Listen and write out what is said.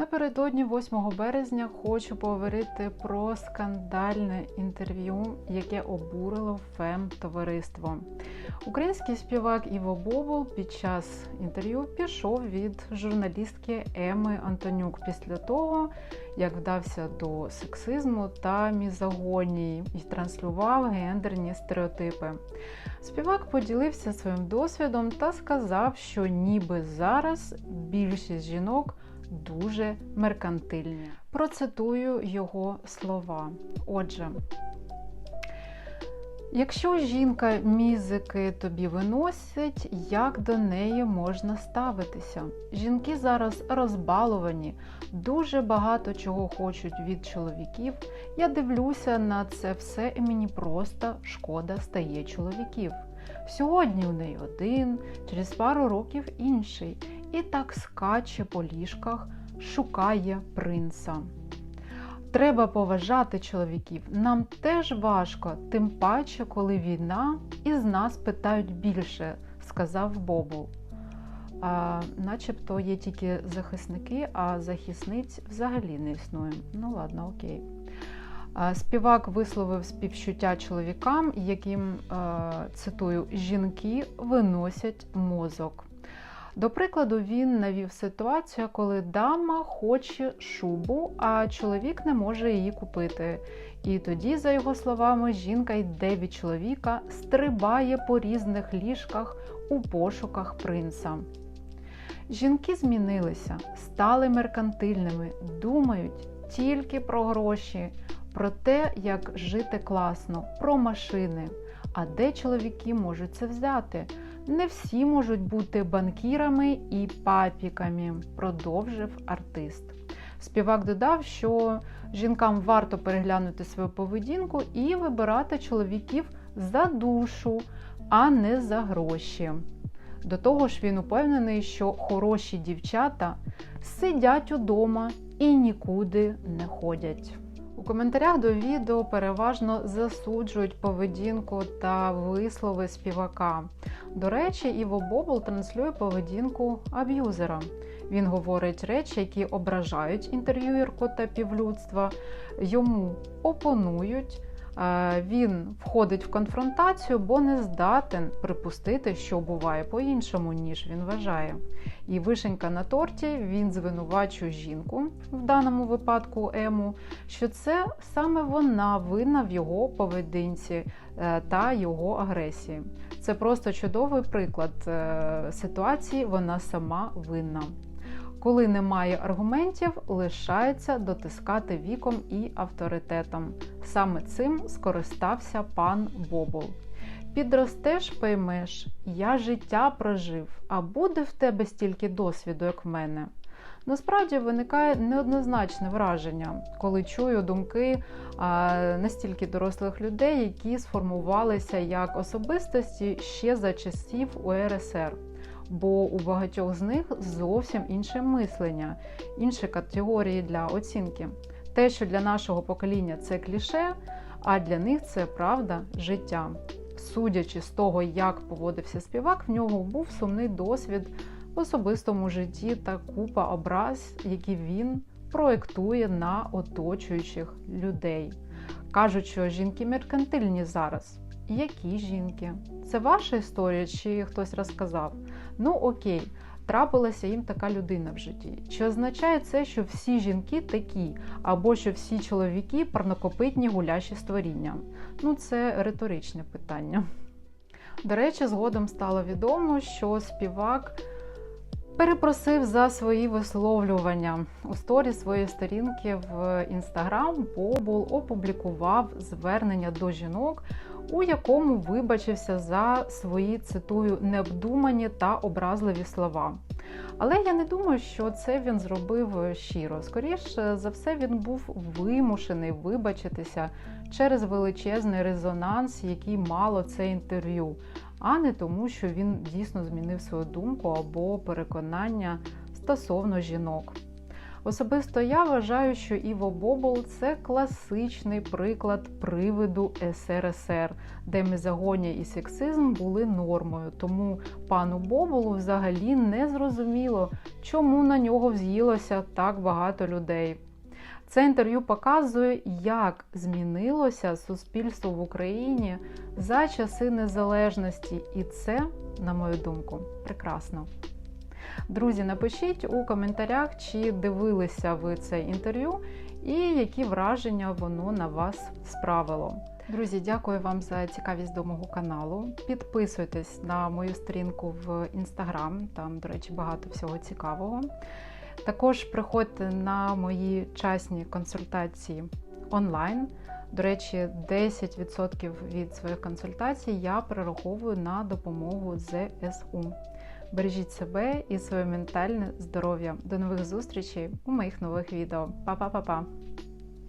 Напередодні 8 березня хочу поговорити про скандальне інтерв'ю, яке обурило фем товариство. Український співак Іво Бобул під час інтерв'ю пішов від журналістки Еми Антонюк після того, як вдався до сексизму та мізогонії і транслював гендерні стереотипи. Співак поділився своїм досвідом та сказав, що ніби зараз більшість жінок дуже меркантильні. Процитую його слова. Отже, якщо жінка мізики тобі виносить, як до неї можна ставитися? Жінки зараз розбаловані, дуже багато чого хочуть від чоловіків. Я дивлюся на це все, і мені просто шкода стає чоловіків. Сьогодні у неї один, через пару років інший, і так скаче по ліжках, шукає принца. Треба поважати чоловіків. Нам теж важко, тим паче, коли війна, і з нас питають більше, сказав Бобул. А, Начебто є тільки захисники, а захисниць взагалі не існує. Ну ладно, окей. Співак висловив співчуття чоловікам, яким, цитую, жінки виносять мозок. До прикладу, він навів ситуацію, коли дама хоче шубу, а чоловік не може її купити. І тоді, за його словами, жінка йде від чоловіка, стрибає по різних ліжках у пошуках принца. Жінки змінилися, стали меркантильними, думають тільки про гроші, про те, як жити класно, про машини. А де чоловіки можуть це взяти? Не всі можуть бути банкірами і папіками, продовжив артист. Співак додав, що жінкам варто переглянути свою поведінку і вибирати чоловіків за душу, а не за гроші. До того ж, він упевнений, що хороші дівчата сидять удома і нікуди не ходять. Коментарях до відео переважно засуджують поведінку та вислови співака. До речі, Іво Бобл транслює поведінку аб'юзера. Він говорить речі, які ображають інтерв'юєрку та півлюдства, йому опонують. Він входить в конфронтацію, бо не здатен припустити, що буває по-іншому, ніж він вважає. І вишенька на торті він звинувачує жінку, в даному випадку Ему, що це саме вона винна в його поведінці е, та його агресії. Це просто чудовий приклад е, ситуації, вона сама винна. Коли немає аргументів, лишається дотискати віком і авторитетом. Саме цим скористався пан Бобол. Підростеш, поймеш, я життя прожив, а буде в тебе стільки досвіду, як в мене. Насправді виникає неоднозначне враження, коли чую думки настільки дорослих людей, які сформувалися як особистості ще за часів УРСР бо у багатьох з них зовсім інше мислення, інші категорії для оцінки. Те, що для нашого покоління це кліше, а для них це правда життя. Судячи з того, як поводився співак, в нього був сумний досвід в особистому житті та купа образ, які він проєктує на оточуючих людей. Кажуть, що жінки меркантильні зараз. Які жінки? Це ваша історія, чи хтось розказав? Ну окей, трапилася їм така людина в житті. Чи означає це, що всі жінки такі, або що всі чоловіки парнокопитні гулящі створіння? Ну, це риторичне питання. До речі, згодом стало відомо, що співак перепросив за свої висловлювання у сторі своєї сторінки в інстаграм. Бобул опублікував звернення до жінок у якому вибачився за свої цитую необдумані та образливі слова. Але я не думаю, що це він зробив щиро. Скоріше за все, він був вимушений вибачитися через величезний резонанс, який мало це інтерв'ю, а не тому, що він дійсно змінив свою думку або переконання стосовно жінок. Особисто я вважаю, що Іво Бобол це класичний приклад привиду СРСР, де мізогонія і сексизм були нормою. Тому пану Боболу взагалі не зрозуміло, чому на нього вз'їлося так багато людей. Це інтерв'ю показує, як змінилося суспільство в Україні за часи незалежності, і це, на мою думку, прекрасно. Друзі, напишіть у коментарях, чи дивилися ви це інтерв'ю і які враження воно на вас справило. Друзі, дякую вам за цікавість до мого каналу. Підписуйтесь на мою сторінку в інстаграм, там, до речі, багато всього цікавого. Також приходьте на мої часні консультації онлайн. До речі, 10% від своїх консультацій я перераховую на допомогу ЗСУ. Бережіть себе і своє ментальне здоров'я. До нових зустрічей у моїх нових відео. Па-па-па-па!